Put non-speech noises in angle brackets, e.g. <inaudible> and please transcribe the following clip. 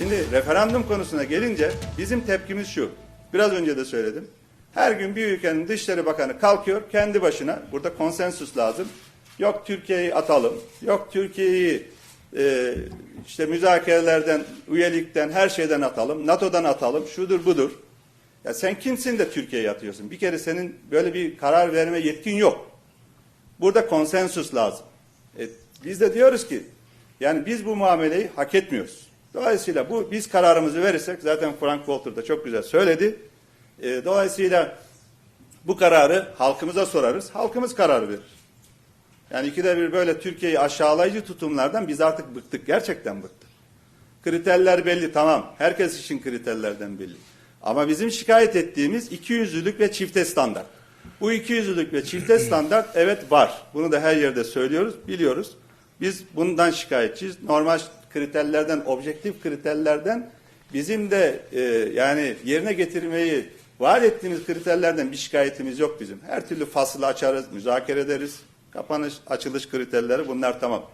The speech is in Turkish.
Şimdi referandum konusuna gelince bizim tepkimiz şu. Biraz önce de söyledim. Her gün bir ülkenin Dışişleri Bakanı kalkıyor kendi başına. Burada konsensus lazım. Yok Türkiye'yi atalım. Yok Türkiye'yi e, işte müzakerelerden, üyelikten, her şeyden atalım. NATO'dan atalım. Şudur budur. Ya sen kimsin de Türkiye'ye atıyorsun? Bir kere senin böyle bir karar verme yetkin yok. Burada konsensus lazım. E, biz de diyoruz ki yani biz bu muameleyi hak etmiyoruz. Dolayısıyla bu biz kararımızı verirsek zaten Frank Walter da çok güzel söyledi. E, dolayısıyla bu kararı halkımıza sorarız. Halkımız karar verir. Yani ikide bir böyle Türkiye'yi aşağılayıcı tutumlardan biz artık bıktık. Gerçekten bıktık. Kriterler belli tamam. Herkes için kriterlerden belli. Ama bizim şikayet ettiğimiz ikiyüzlülük ve çifte standart. Bu ikiyüzlülük ve çifte <clears throat> standart evet var. Bunu da her yerde söylüyoruz, biliyoruz. Biz bundan şikayetçiyiz. Normal kriterlerden, objektif kriterlerden bizim de e, yani yerine getirmeyi vaat ettiğimiz kriterlerden bir şikayetimiz yok bizim. Her türlü fasıl açarız, müzakere ederiz. Kapanış, açılış kriterleri bunlar tamam.